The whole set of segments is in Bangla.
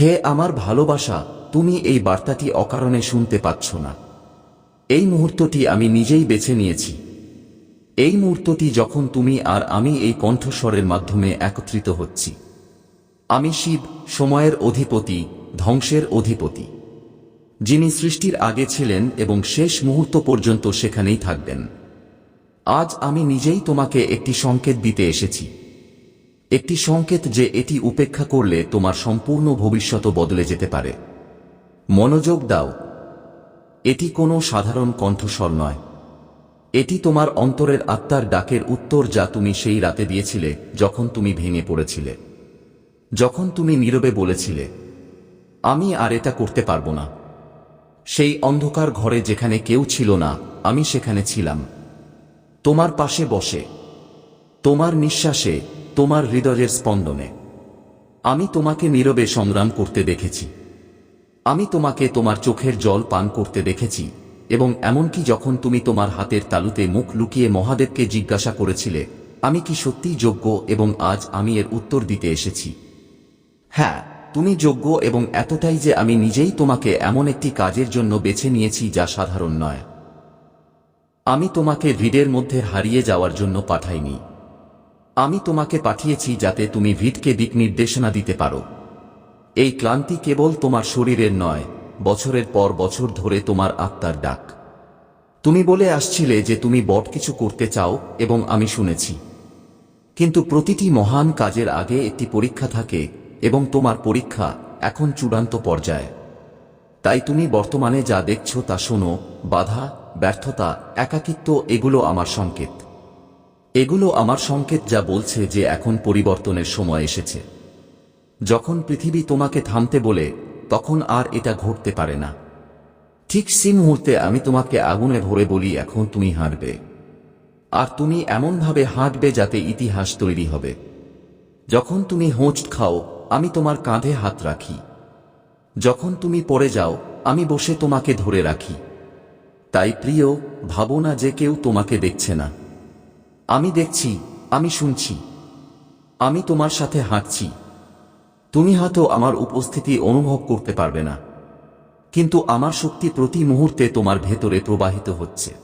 হে আমার ভালোবাসা, তুমি এই বার্তাটি অকারণে শুনতে পাচ্ছ না। এই মুহূর্তটি আমি নিজেই বেছে নিয়েছি। এই মুহূর্তটি যখন তুমি আর আমি এই কণ্ঠস্বরের মাধ্যমে একত্রিত হচ্ছি। আমি শিব, সময়ের অধিপতি, ধ্বংসের অধিপতি। যিনি সৃষ্টির আগে ছিলেন এবং শেষ মুহূর্ত পর্যন্ত সেখানেই থাকবেন। আজ আমি নিজেই তোমাকে একটি সংকেত দিতে এসেছি। একটি সংকেত যে এটি উপেক্ষা করলে তোমার সম্পূর্ণ ভবিষ্যৎ বদলে যেতে পারে। মনোযোগ দাও। এটি কোনো সাধারণ কণ্ঠস্বর নয়। এটি তোমার অন্তরের আত্মার ডাকের উত্তর যা তুমি সেই রাতে দিয়েছিলে, যখন তুমি ভেঙে পড়েছিলে। যখন তুমি নীরবে বলেছিলে, আমি আর এটা করতে পারব না। সেই অন্ধকার ঘরে যেখানে কেউ ছিল না, আমি সেখানে ছিলাম। তোমার পাশে বসে। তোমার নিঃশ্বাসে তোমার হৃদয়ের স্পন্দনে। আমি তোমাকে নীরবে সংগ্রাম করতে দেখেছি। আমি তোমাকে তোমার চোখের জল পান করতে দেখেছি এবং এমনকি যখন তুমি তোমার হাতের তালুতে মুখ লুকিয়ে মহাদেবকে জিজ্ঞাসা করেছিলে, আমি কি সত্যিই যোগ্য এবং আজ আমি এর উত্তর দিতে এসেছি? হ্যাঁ তুমি যোগ্য এবং এতটাই যে আমি নিজেই তোমাকে এমন একটি কাজের জন্য বেছে নিয়েছি যা সাধারণ নয়। আমি তোমাকে ভিড়ের মধ্যে হারিয়ে যাওয়ার জন্য পাঠাইনি। আমি তোমাকে পাঠিয়েছি যাতে তুমি ভিটকে দিক নির্দেশনা দিতে পারো। এই ক্লান্তি কেবল তোমার শরীরের নয়, বছরের পর বছর ধরে তোমার আত্মার ডাক। তুমি বলে আসছিলে যে তুমি বট কিছু করতে চাও এবং আমি শুনেছি। কিন্তু প্রতিটি মহান কাজের আগে একটি পরীক্ষা থাকে এবং তোমার পরীক্ষা এখন চূড়ান্ত পর্যায়ে। তাই তুমি বর্তমানে যা দেখছ তা শোনো, বাধা, ব্যর্থতা, একাকিত্ব, এগুলো আমার সংকেত। এগুলো আমার সংকেত যা বলছে যে এখন পরিবর্তনের সময় এসেছে। যখন পৃথিবী তোমাকে থামতে বলে, তখন আর এটা ঘটতে পারে না। ঠিক সে মুহূর্তে আমি তোমাকে আগুনে ভরে বলি, এখন তুমি হাঁটবে। আর তুমি এমনভাবে হাঁটবে যাতে ইতিহাস তৈরি হবে। যখন তুমি হোঁচ খাও, আমি তোমার কাঁধে হাত রাখি। যখন তুমি পড়ে যাও, আমি বসে তোমাকে ধরে রাখি। তাই প্রিয়, ভাবো না যে কেউ তোমাকে দেখছে না। আমি দেখছি, আমি শুনছি। আমি তোমার সাথে হাঁটছি। তুমি হয়তো আমার উপস্থিতি অনুভব করতে পারবে না। কিন্তু আমার শক্তি প্রতি মুহূর্তে তোমার ভেতরে প্রবাহিত হচ্ছে।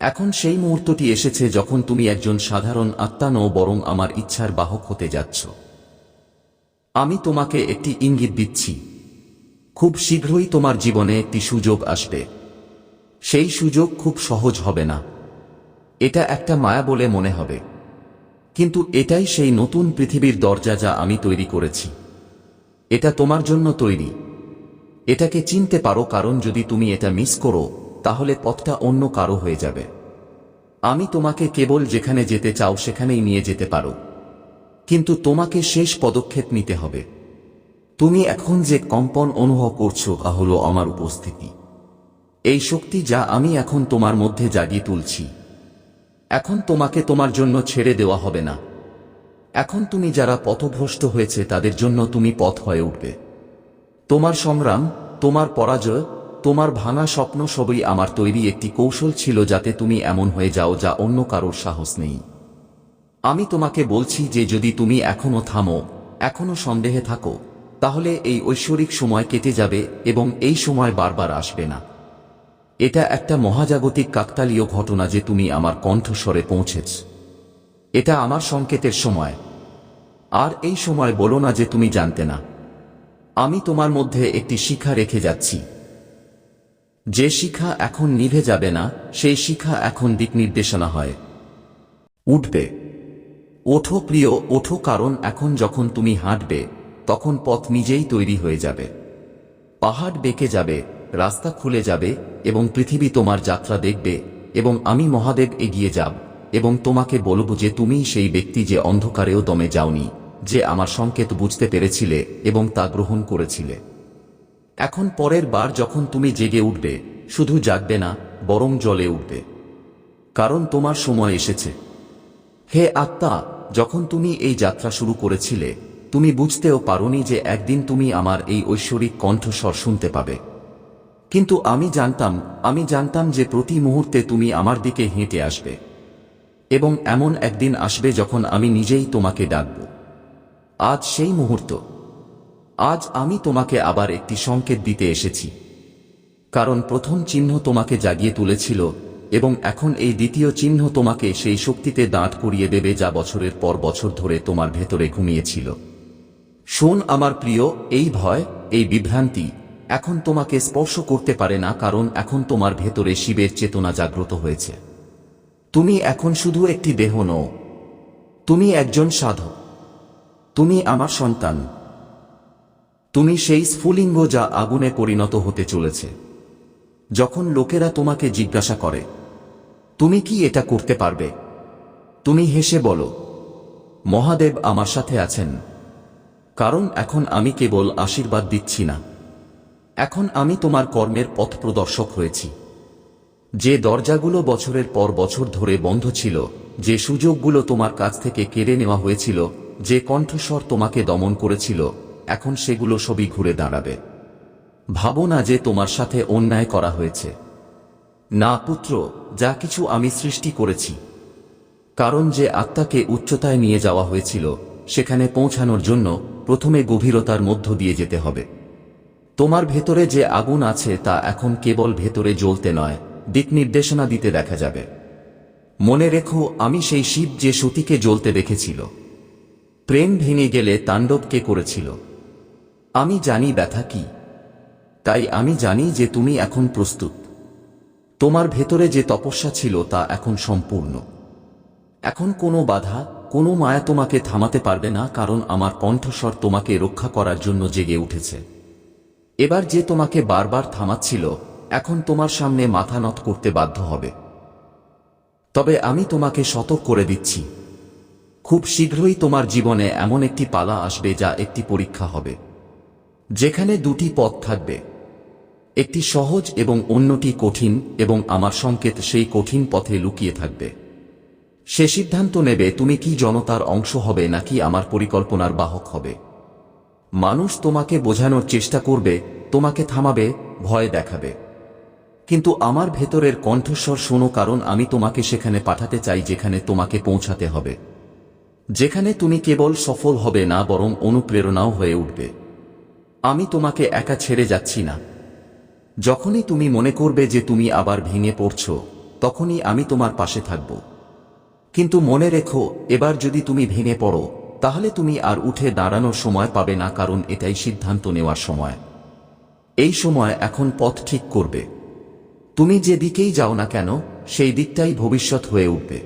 এখন সেই মুহূর্তটি এসেছে যখন তুমি একজন সাধারণ আত্মা নও বরং আমার ইচ্ছার বাহক হতে যাচ্ছ। আমি তোমাকে একটি ইঙ্গিত দিচ্ছি। খুব শীঘ্রই তোমার জীবনে একটি সুযোগ আসবে। সেই সুযোগ খুব সহজ হবে না। এটা একটা মায়া বলে মনে হবে। কিন্তু এটাই সেই নতুন পৃথিবীর দরজা যা আমি তৈরি করেছি। এটা তোমার জন্য তৈরি। এটাকে চিনতে পারো, কারণ যদি তুমি এটা মিস করো, তাহলে পথটা অন্য কারও হয়ে যাবে। আমি তোমাকে কেবল যেখানে যেতে চাও, সেখানেই নিয়ে যেতে পারো। কিন্তু তোমাকে শেষ পদক্ষেপ নিতে হবে। তুমি এখন যে কম্পন অনুভব করছ, তা হলো আমার উপস্থিতি। এই শক্তি যা আমি এখন তোমার মধ্যে জাগিয়ে তুলছি। এখন তোমাকে তোমার জন্য ছেড়ে দেওয়া হবে না। এখন তুমি যারা পথভ্রষ্ট হয়েছে, তাদের জন্য তুমি পথ হয়ে উঠবে। তোমার সংগ্রাম, তোমার পরাজয়, তোমার ভাঙা স্বপ্ন সবই আমার তৈরি একটি কৌশল ছিল যাতে তুমি এমন হয়ে যাও যা অন্য কারোর সাহস নেই। আমি তোমাকে বলছি যে যদি তুমি এখনও থামো, এখনও সন্দেহে থাকো, তাহলে এই ঐশ্বরিক সময় কেটে যাবে এবং এই সময় বারবার আসবে না। এটা একটা মহাজাগতিক কাকতালীয় ঘটনা যে তুমি আমার কণ্ঠস্বরে পৌঁছেছ। এটা আমার সংকেতের সময়। আর এই সময় বলো না যে তুমি জানতে না। আমি তোমার মধ্যে একটি শিখা রেখে যাচ্ছি। যে শিখা এখন নিভে যাবে না, সেই শিখা এখন দিক নির্দেশনা হয়। উঠবে। ওঠো প্রিয়, ওঠো কারণ এখন যখন তুমি হাঁটবে, তখন পথ নিজেই তৈরি হয়ে যাবে। পাহাড় বেঁকে যাবে রাস্তা খুলে যাবে এবং পৃথিবী তোমার যাত্রা দেখবে এবং আমি মহাদেব এগিয়ে যাব এবং তোমাকে বলব যে তুমি সেই ব্যক্তি যে অন্ধকারেও দমে যাওনি, যে আমার সংকেত বুঝতে পেরেছিলে এবং তা গ্রহণ করেছিলে। এখন পরের বার যখন তুমি জেগে উঠবে, শুধু জাগবে না, বরং জলে উঠবে। কারণ তোমার সময় এসেছে। হে আত্মা, যখন তুমি এই যাত্রা শুরু করেছিলে, তুমি বুঝতেও পারোনি যে একদিন তুমি আমার এই ঐশ্বরিক কণ্ঠস্বর শুনতে পাবে। কিন্তু আমি জানতাম আমি জানতাম যে প্রতি মুহূর্তে তুমি আমার দিকে হেঁটে আসবে। এবং এমন একদিন আসবে যখন আমি নিজেই তোমাকে ডাকব। আজ সেই মুহূর্ত। আজ আমি তোমাকে আবার একটি সংকেত দিতে এসেছি। কারণ প্রথম চিহ্ন তোমাকে জাগিয়ে তুলেছিল, এবং এখন এই দ্বিতীয় চিহ্ন তোমাকে সেই শক্তিতে দাঁত করিয়ে দেবে যা বছরের পর বছর ধরে তোমার ভেতরে ঘুমিয়েছিল। শোন আমার প্রিয়, এই ভয়, এই বিভ্রান্তি এখন তোমাকে স্পর্শ করতে পারে না কারণ এখন তোমার ভেতরে শিবের চেতনা জাগ্রত হয়েছে। তুমি এখন শুধু একটি দেহ নও। তুমি একজন সাধক। তুমি আমার সন্তান। তুমি সেই স্ফুলিঙ্গ যা আগুনে পরিণত হতে চলেছে। যখন লোকেরা তোমাকে জিজ্ঞাসা করে, তুমি কি এটা করতে পারবে? তুমি হেসে বলো, মহাদেব আমার সাথে আছেন। কারণ এখন আমি কেবল আশীর্বাদ দিচ্ছি না। এখন আমি তোমার কর্মের পথ প্রদর্শক হয়েছি। যে দরজাগুলো বছরের পর বছর ধরে বন্ধ ছিল, যে সুযোগগুলো তোমার কাছ থেকে কেড়ে নেওয়া হয়েছিল, যে কণ্ঠস্বর তোমাকে দমন করেছিল, এখন সেগুলো সবই ঘুরে দাঁড়াবে। ভাবো না যে তোমার সাথে অন্যায় করা হয়েছে। না, পুত্র, যা কিছু আমি সৃষ্টি করেছি। কারণ যে আত্মাকে উচ্চতায় নিয়ে যাওয়া হয়েছিল, সেখানে পৌঁছানোর জন্য প্রথমে গভীরতার মধ্য দিয়ে যেতে হবে। তোমার ভেতরে যে আগুন আছে তা এখন কেবল ভেতরে জ্বলতে নয়, দিক নির্দেশনা দিতে দেখা যাবে। মনে রেখো, আমি সেই শিব যে সতীকে জ্বলতে দেখেছিল। প্রেম ভেঙে গেলে তাণ্ডবকে করেছিল? আমি জানি ব্যথা কি। তাই আমি জানি যে তুমি এখন প্রস্তুত। তোমার ভেতরে যে তপস্যা ছিল তা এখন সম্পূর্ণ। এখন কোনো বাধা, কোনো মায়া তোমাকে থামাতে পারবে না, কারণ আমার কণ্ঠস্বর তোমাকে রক্ষা করার জন্য জেগে উঠেছে। এবার যে তোমাকে বারবার থামাচ্ছিল, এখন তোমার সামনে মাথা নত করতে বাধ্য হবে। তবে আমি তোমাকে সতর্ক করে দিচ্ছি। খুব শীঘ্রই তোমার জীবনে এমন একটি পালা আসবে যা একটি পরীক্ষা হবে, যেখানে দুটি পথ থাকবে। একটি সহজ এবং অন্যটি কঠিন এবং আমার সংকেত সেই কঠিন পথে লুকিয়ে থাকবে। সে সিদ্ধান্ত নেবে তুমি কি জনতার অংশ হবে নাকি আমার পরিকল্পনার বাহক হবে। মানুষ তোমাকে বোঝানোর চেষ্টা করবে, তোমাকে থামাবে, ভয় দেখাবে। কিন্তু আমার ভেতরের কণ্ঠস্বর শোনো কারণ আমি তোমাকে সেখানে পাঠাতে চাই যেখানে তোমাকে পৌঁছাতে হবে। যেখানে তুমি কেবল সফল হবে না, বরং অনুপ্রেরণাও হয়ে উঠবে। আমি তোমাকে একা ছেড়ে যাচ্ছি না। যখনই তুমি মনে করবে যে তুমি আবার ভেঙে পড়ছ, তখনই আমি তোমার পাশে থাকব। কিন্তু মনে রেখো, এবার যদি তুমি ভেঙে পড়ো তাহলে তুমি আর উঠে দাঁড়ানোর সময় পাবে না, কারণ এটাই সিদ্ধান্ত নেওয়ার সময়। এই সময় এখন পথ ঠিক করবে। তুমি যে দিকেই যাও না কেন, সেই দিকটাই ভবিষ্যৎ হয়ে উঠবে।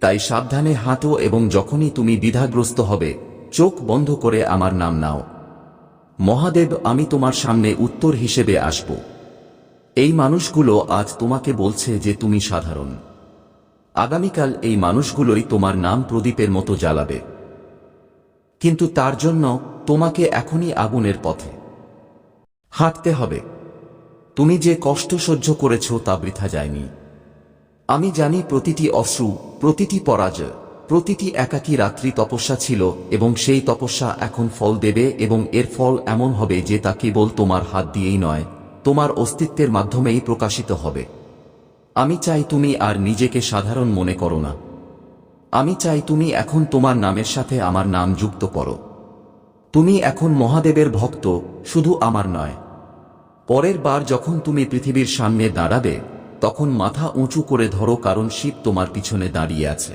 তাই সাবধানে হাঁটো এবং যখনই তুমি দ্বিধাগ্রস্ত হবে, চোখ বন্ধ করে আমার নাম নাও। মহাদেব, আমি তোমার সামনে উত্তর হিসেবে আসব। এই মানুষগুলো আজ তোমাকে বলছে যে তুমি সাধারণ। আগামীকাল এই মানুষগুলোই তোমার নাম প্রদীপের মতো জ্বালাবে। কিন্তু তার জন্য তোমাকে এখনই আগুনের পথে। হাঁটতে হবে। তুমি যে কষ্ট সহ্য করেছ তা বৃথা যায়নি। আমি জানি প্রতিটি অশ্রু, প্রতিটি পরাজয়, প্রতিটি একাকী রাত্রি তপস্যা ছিল এবং সেই তপস্যা এখন ফল দেবে এবং এর ফল এমন হবে যে তা কেবল তোমার হাত দিয়েই নয়, তোমার অস্তিত্বের মাধ্যমেই প্রকাশিত হবে। আমি চাই তুমি আর নিজেকে সাধারণ মনে করো না। আমি চাই তুমি এখন তোমার নামের সাথে আমার নাম যুক্ত করো। তুমি এখন মহাদেবের ভক্ত, শুধু আমার নয়। পরের বার যখন তুমি পৃথিবীর সামনে দাঁড়াবে, তখন মাথা উঁচু করে ধরো কারণ শিব তোমার পিছনে দাঁড়িয়ে আছে।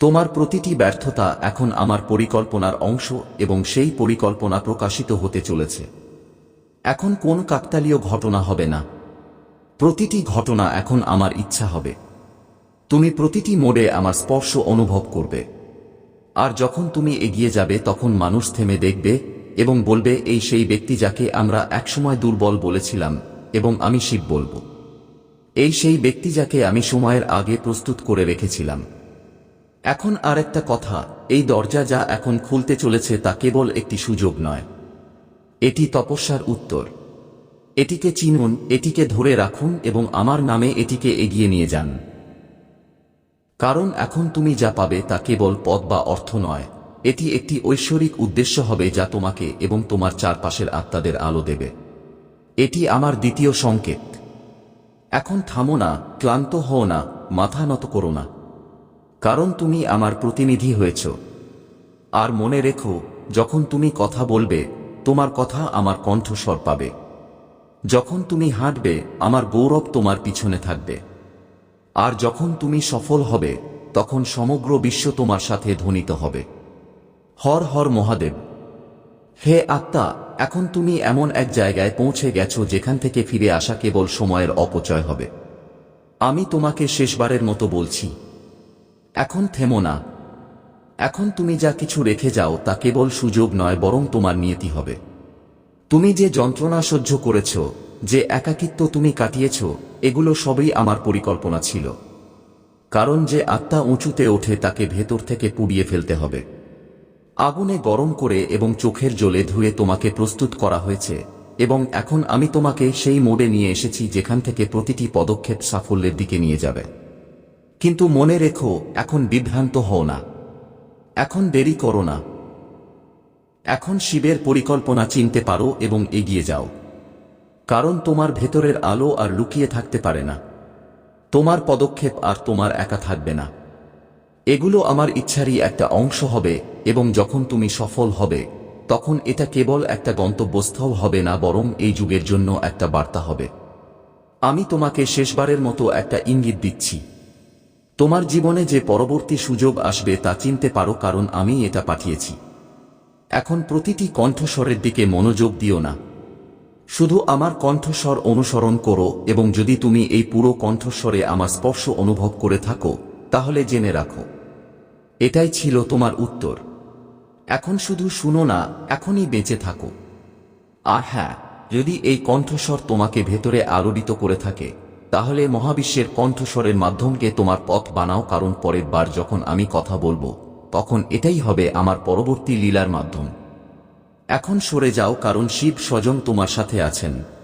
তোমার প্রতিটি ব্যর্থতা এখন আমার পরিকল্পনার অংশ এবং সেই পরিকল্পনা প্রকাশিত হতে চলেছে। এখন কোন কাকতালীয় ঘটনা হবে না। প্রতিটি ঘটনা এখন আমার ইচ্ছা হবে। তুমি প্রতিটি মোড়ে আমার স্পর্শ অনুভব করবে। আর যখন তুমি এগিয়ে যাবে, তখন মানুষ থেমে দেখবে এবং বলবে, এই সেই ব্যক্তি যাকে আমরা একসময় দুর্বল বলেছিলাম এবং আমি শিব বলব। এই সেই ব্যক্তি যাকে আমি সময়ের আগে প্রস্তুত করে রেখেছিলাম। এখন আর একটা কথা, এই দরজা যা এখন খুলতে চলেছে তা কেবল একটি সুযোগ নয়। এটি তপস্যার উত্তর। এটিকে চিনুন, এটিকে ধরে রাখুন এবং আমার নামে এটিকে এগিয়ে নিয়ে যান। কারণ এখন তুমি যা পাবে তা কেবল পদ বা অর্থ নয়। এটি একটি ঐশ্বরিক উদ্দেশ্য হবে যা তোমাকে এবং তোমার চারপাশের আত্মাদের আলো দেবে। এটি আমার দ্বিতীয় সংকেত। এখন থামো না, ক্লান্ত হও না, মাথা নত করো না। কারণ তুমি আমার প্রতিনিধি হয়েছ। আর মনে রেখো, যখন তুমি কথা বলবে, তোমার কথা আমার কণ্ঠস্বর পাবে। যখন তুমি হাঁটবে, আমার গৌরব তোমার পিছনে থাকবে। আর যখন তুমি সফল হবে, তখন সমগ্র বিশ্ব তোমার সাথে ধ্বনিত হবে। হর হর মহাদেব। হে আত্মা, এখন তুমি এমন এক জায়গায় পৌঁছে গেছো যেখান থেকে ফিরে আসা কেবল সময়ের অপচয় হবে। আমি তোমাকে শেষবারের মতো বলছি, এখন থেমো না। এখন তুমি যা কিছু রেখে যাও তা কেবল সুযোগ নয়, বরং তোমার নিয়তি হবে। তুমি যে যন্ত্রণা সহ্য করেছ, যে একাকিত্ব তুমি কাটিয়েছ এগুলো সবই আমার পরিকল্পনা ছিল। কারণ যে আত্মা উঁচুতে ওঠে তাকে ভেতর থেকে পুড়িয়ে ফেলতে হবে। আগুনে গরম করে এবং চোখের জলে ধুয়ে তোমাকে প্রস্তুত করা হয়েছে, এবং এখন আমি তোমাকে সেই মোড়ে নিয়ে এসেছি যেখান থেকে প্রতিটি পদক্ষেপ সাফল্যের দিকে নিয়ে যাবে। কিন্তু মনে রেখো, এখন বিভ্রান্ত হও না। এখন দেরি করো না। এখন শিবের পরিকল্পনা চিনতে পারো এবং এগিয়ে যাও। কারণ তোমার ভেতরের আলো আর লুকিয়ে থাকতে পারে না। তোমার পদক্ষেপ আর তোমার একা থাকবে না। এগুলো আমার ইচ্ছারই একটা অংশ হবে এবং যখন তুমি সফল হবে, তখন এটা কেবল একটা গন্তব্যস্থল হবে না, বরং এই যুগের জন্য একটা বার্তা হবে। আমি তোমাকে শেষবারের মতো একটা ইঙ্গিত দিচ্ছি। তোমার জীবনে যে পরবর্তী সুযোগ আসবে তা চিনতে পারো, কারণ আমি এটা পাঠিয়েছি। এখন প্রতিটি কণ্ঠস্বরের দিকে মনোযোগ দিও না। শুধু আমার কণ্ঠস্বর অনুসরণ করো এবং যদি তুমি এই পুরো কণ্ঠস্বরে আমার স্পর্শ অনুভব করে থাকো, তাহলে জেনে রাখো। এটাই ছিল তোমার উত্তর। এখন শুধু শুনো না, এখনই বেঁচে থাকো। আর হ্যাঁ যদি এই কণ্ঠস্বর তোমাকে ভেতরে আলোড়িত করে থাকে, তাহলে মহাবিশ্বের কণ্ঠস্বরের মাধ্যমকে তোমার পথ বানাও, কারণ পরের বার যখন আমি কথা বলব, তখন এটাই হবে আমার পরবর্তী লীলার মাধ্যম। এখন সরে যাও কারণ শিব স্বজন তোমার সাথে আছেন।